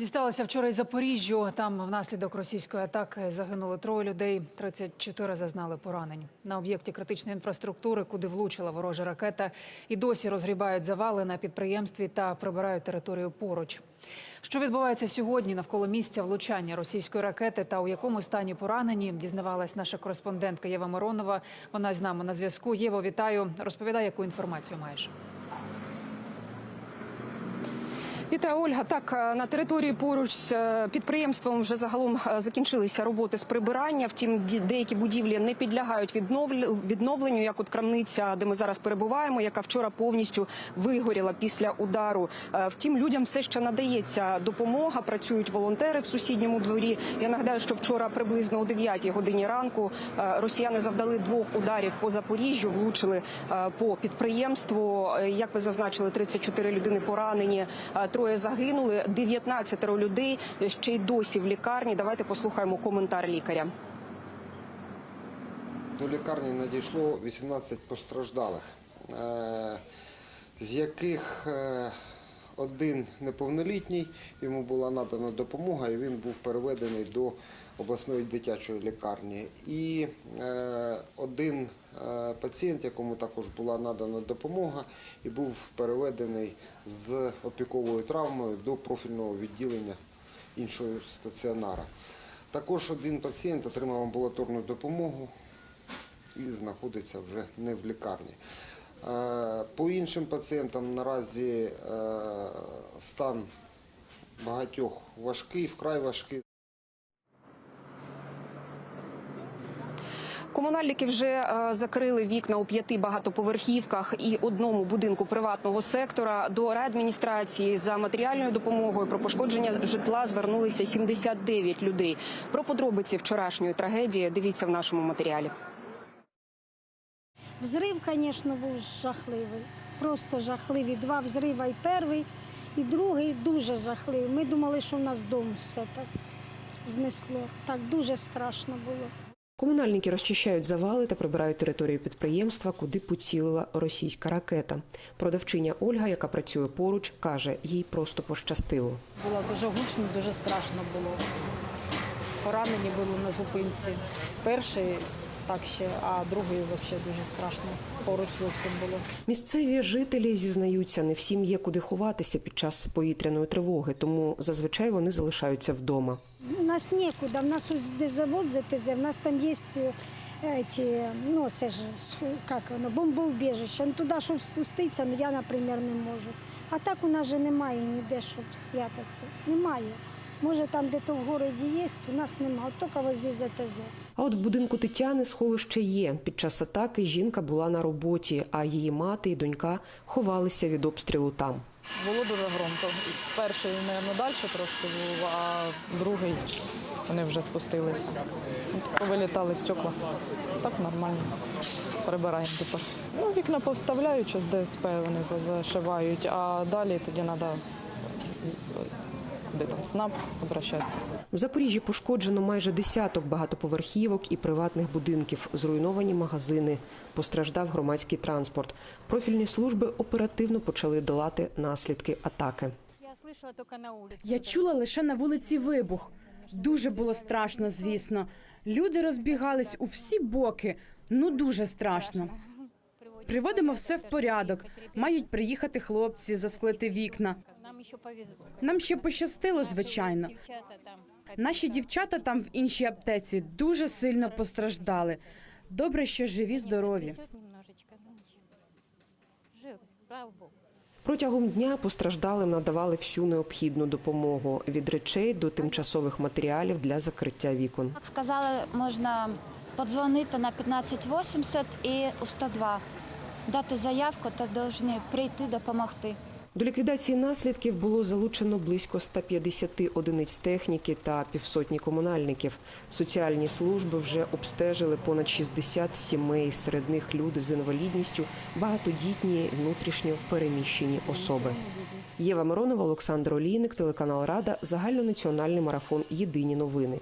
Дісталося вчора із Запоріжжю. Там внаслідок російської атаки загинуло троє людей, 34 зазнали поранень. На об'єкті критичної інфраструктури, куди влучила ворожа ракета, і досі розгрібають завали на підприємстві та прибирають територію поруч. Що відбувається сьогодні навколо місця влучання російської ракети та у якому стані поранені, дізнавалась наша кореспондентка Єва Миронова. Вона з нами на зв'язку. Єво, вітаю. Розповідай, яку інформацію маєш. Вітаю, Ольга. Так е, на території поруч з е, підприємством вже загалом е, закінчилися роботи з прибирання. Втім, деякі будівлі не підлягають відновленню, як от крамниця, де ми зараз перебуваємо, яка вчора повністю вигоріла після удару. Втім, людям все ще надається допомога. Працюють волонтери в сусідньому дворі. Я нагадаю, що вчора приблизно о 9 годині ранку росіяни завдали двох ударів по Запоріжжю, влучили по підприємству. Як ви зазначили, 34 людини поранені, троє загинули, 19 людей ще й досі в лікарні. Давайте послухаємо коментар лікаря. До лікарні надійшло 18 постраждалих, е, з яких е, один неповнолітній, йому була надана допомога і він був переведений до обласної дитячої лікарні. І е, один пацієнт, якому також була надана допомога, і був переведений з опіковою травмою до профільного відділення іншого стаціонара. Також один пацієнт отримав амбулаторну допомогу і знаходиться вже не в лікарні. Е, По іншим пацієнтам наразі е, стан багатьох важкий, вкрай важкий. Комунальники вже е, закрили вікна у п'яти багатоповерхівках і одному будинку приватного сектора. До райадміністрації за матеріальною допомогою про пошкодження житла звернулися 79 людей. Про подробиці вчорашньої трагедії дивіться в нашому матеріалі. Взрив, звісно, був жахливий. Просто жахливий. Два взрива і перший, і другий дуже жахливий. Ми думали, що в нас дом все так знесло. Так дуже страшно було. Комунальники розчищають завали та прибирають територію підприємства, куди поцілила російська ракета. Продавчиня Ольга, яка працює поруч, каже, їй просто пощастило. Було дуже гучно, дуже страшно було. Поранені були на зупинці. Перший так ще, а другий взагалі дуже страшно. Поруч зовсім було. Місцеві жителі зізнаються, не всім є куди ховатися під час повітряної тривоги, тому зазвичай вони залишаються вдома. У нас нікуди, в нас ось де завод ЗТЗ, в нас там є е, ті, ну це ж як воно, бомбоубіжище. Ну, туди, щоб спуститися, ну, я, наприклад, не можу. А так у нас же немає ніде, щоб спрятатися. Немає. Може, там де-то в городі є, у нас немає, от тільки возле ЗТЗ. А от в будинку Тетяни сховище є. Під час атаки жінка була на роботі, а її мати і донька ховалися від обстрілу там. Було дуже громко. Перший, мабуть, далі трошки був, а другий вони вже спустилися. Повилітали стекла. Так нормально. Прибираємо тепер. Ну, вікна повставляють, що з ДСП вони позашивають, а далі тоді треба де там СНАП обращатися. В Запоріжжі пошкоджено майже десяток багатоповерхівок і приватних будинків, зруйновані магазини, постраждав громадський транспорт. Профільні служби оперативно почали долати наслідки атаки. Я чула лише на вулиці вибух. Дуже було страшно, звісно. Люди розбігались у всі боки. Ну дуже страшно. Приводимо все в порядок. Мають приїхати хлопці, засклити вікна. Нам ще пощастило, звичайно. Наші дівчата там в іншій аптеці дуже сильно постраждали. Добре, що живі, здорові. Протягом дня постраждалим надавали всю необхідну допомогу від речей до тимчасових матеріалів для закриття вікон. Як сказали, можна подзвонити на 1580 і у 102. Дати заявку та повинні прийти допомогти. До ліквідації наслідків було залучено близько 150 одиниць техніки та півсотні комунальників. Соціальні служби вже обстежили понад 60 сімей. Серед них люди з інвалідністю, багатодітні, внутрішньо переміщені особи. Єва Миронова, Олександр Олійник, телеканал Рада, загальнонаціональний марафон Єдині новини.